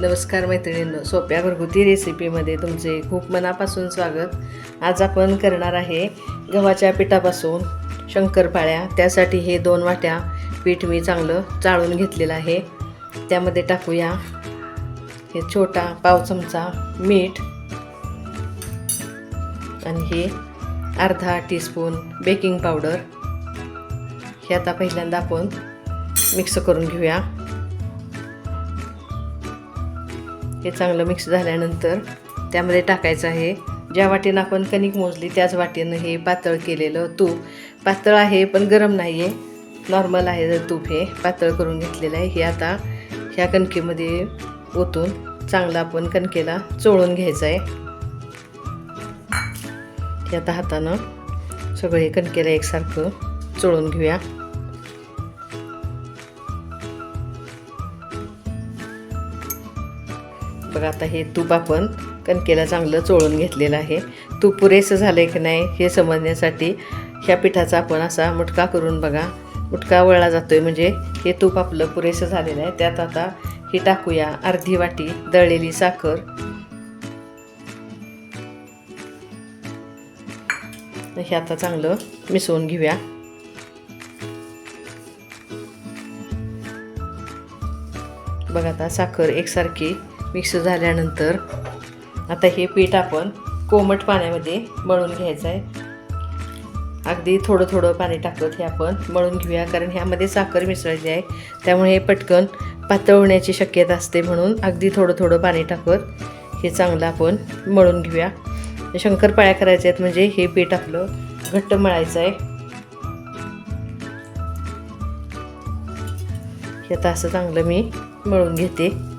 नमस्कार मैत्रिणींनो सोप्या घरगुती रेसिपीमध्ये तुमचे खूप मनापासून स्वागत. आज आपण करणार आहे गव्हाच्या पिठापासून शंकरपाळ्या. त्यासाठी हे दोन वाट्या पीठ मी चांगलं चाळून घेतलेलं आहे. त्यामध्ये टाकूया हे छोटा पाव चमचा मीठ आणि हे अर्धा टीस्पून बेकिंग पावडर हे आता पहिल्यांदा आपण मिक्स करून घेऊया. हे चांगलं मिक्स झाल्यानंतर त्यामध्ये टाकायचं आहे. ज्या वाटेनं आपण कणिक मोजली त्याच वाटेनं हे पातळ केलेलं तूप. पातळ आहे पण गरम नाही आहे नॉर्मल आहे जर तूप हे. पातळ करून घेतलेलं आहे. हे आता ह्या कणकेमध्ये ओतून चांगलं आपण कणकेला चोळून घ्यायचं आहे. हे आता हातानं सगळे कणकेला एकसारखं चोळून घेऊया. तर आता हे तूप आपण कणकेला चांगलं चोळून घेतलेलं आहे. तूप पुरेसं झालं की नाही हे समजण्यासाठी ह्या पिठाचा आपण असा मुटका करून बघा. मुटका वळला जातो आहे म्हणजे हे तूप आपलं पुरेसं झालेलं आहे. त्यात आता ही टाकूया अर्धी वाटी दळलेली साखर. हे आता चांगलं मिसळून घेऊया. बघा आता साखर एकसारखी मिक्स झाल्यानंतर आता हे पीठ आपण कोमट पाण्यामध्ये मळून घ्यायचं आहे. अगदी थोडं थोडं पाणी टाकत हे आपण मळून घेऊया कारण ह्यामध्ये साखर मिसळली आहे. त्यामुळे हे पटकन पातळ होण्याची शक्यता असते म्हणून अगदी थोडं थोडं पाणी टाकत हे चांगलं आपण मळून घेऊया. शंकरपाळ्या करायच्या आहेत म्हणजे हे पीठ आपलं घट्ट मळायचं आहे. हे आता असं चांगलं मी मळून घेते.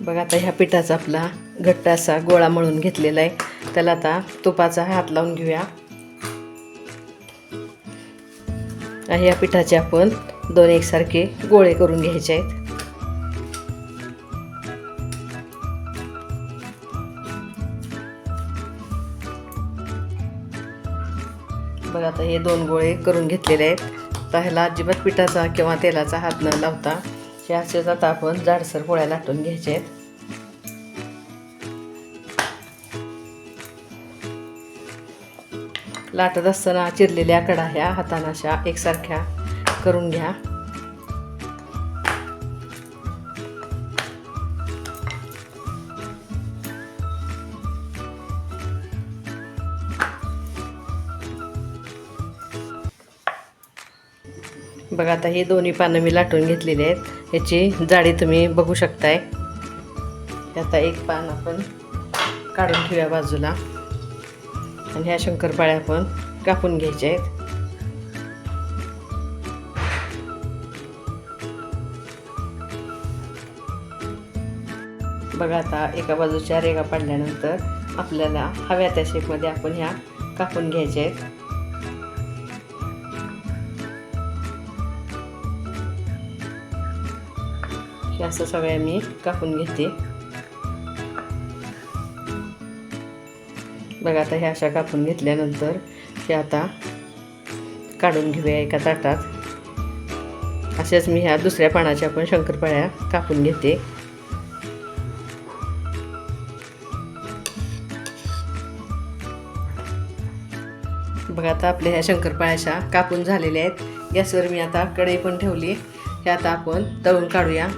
बघा आता ह्या पिठाचा आपला घट्ट असा गोळा मळून घेतलेला आहे. त्याला आता तुपाचा हात लावून घेऊया. ह्या पिठाचे आपण दोन एकसारखे गोळे करून घ्यायचे आहेत. बघा आता हे दोन गोळे करून घेतलेले आहेत. तर ह्याला अजिबात पिठाचा किंवा तेलाचा हात न लावता हे असेच आता आपण जाडसर पोळ्या लाटून घ्यायचे आहेत लाटत असताना चिरलेल्या कडा ह्या हाताना अशा एकसारख्या करून घ्या. बघा आता ही दोन्ही पानं मी लाटून घेतलेली आहेत. याची जाडी तुम्ही बघू शकताय. आता एक पान आपण काढून ठेवूया बाजूला. आणि ह्या शंकरपाळ्या आपण कापून घ्यायच्या आहेत. बघा आता एका बाजूच्या रेगा पाडल्यानंतर आपल्याला हव्या त्या शेपमध्ये आपण ह्या कापून घ्यायच्या आहेत. हे असं सगळ्या मी कापून घेते. बघा आता ह्या अशा कापून घेतल्यानंतर हे आता काढून घेऊया एका ताटात. अशाच मी ह्या दुसऱ्या पानाच्या पण शंकरपाळ्या कापून घेते. बघा आता आपल्या ह्या शंकरपाळ्याच्या कापून झालेल्या आहेत. गॅसवर मी आता कढई पण ठेवली. हे आता आपण तळून काढूया.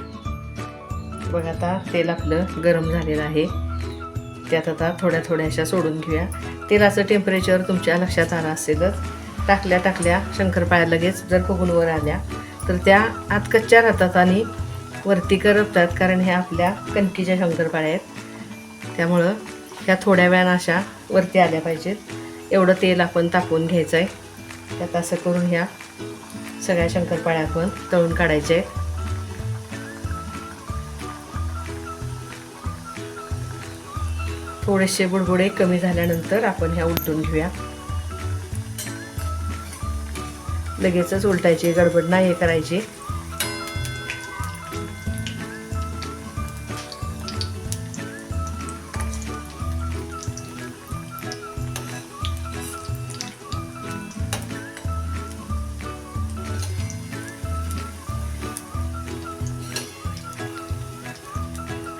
बघा आता तेल आपलं गरम झालेलं आहे. त्यात आता थोड्या थोड्याशा सोडून घेऊया. तेलाचं टेम्परेचर तुमच्या लक्षात आलं असेलच टाकल्या टाकल्या शंकरपाळ्या लगेच जर फुगून आल्या तर त्या आत कच्च्या राहतात आणि वरती करपतात कारण ह्या आपल्या कणकीच्या शंकरपाळ्या आहेत. त्यामुळं ह्या थोड्या वेळानं अशा वरती आल्या पाहिजेत. एवढं तेल आपण तापवून घ्यायचं आहे त्यात असं करून ह्या सगळ्या शंकरपाळ्या आपण तळून काढायच्या आहेत थोडेसे बुडबुडे कमी झाल्यानंतर आपण ह्या उलटून घेऊया. लगेचच उलटायची गडबड नाही करायची.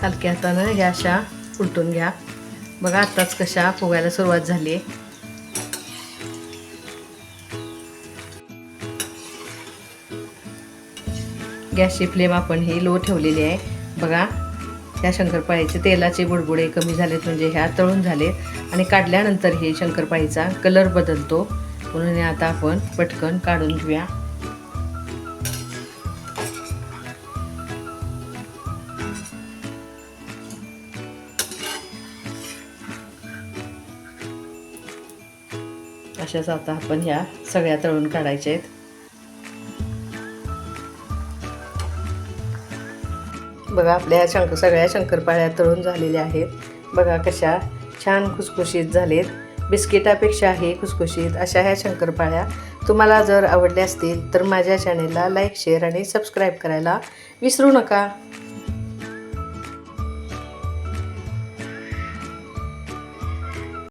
हलक्या हातानं घ्या अशा उलटून घ्या. बघा आत्ताच कशा फुगायला सुरुवात झाली आहे गॅसची फ्लेम आपण ही लो ठेवलेली आहे. बघा ह्या शंकरपाळीचे तेलाचे बुडबुडे कमी झालेत म्हणजे ह्या तळून झालेत. आणि काढल्यानंतर हे शंकरपाळीचा कलर बदलतो. म्हणून आता आपण पटकन काढून घेऊया. अशाच आता आपण ह्या सगळ्या तळून काढायच्या आहेत. बघा आपल्या शंकर सगळ्या शंकरपाळ्या तळून झालेल्या आहेत. बघा कशा छान खुसखुशीत झालेत. बिस्किटापेक्षा हे खुसखुशीत. अशा ह्या शंकरपाळ्या तुम्हाला जर आवडल्या असतील तर माझ्या चॅनेलला लाईक शेअर आणि सबस्क्राईब करायला विसरू नका.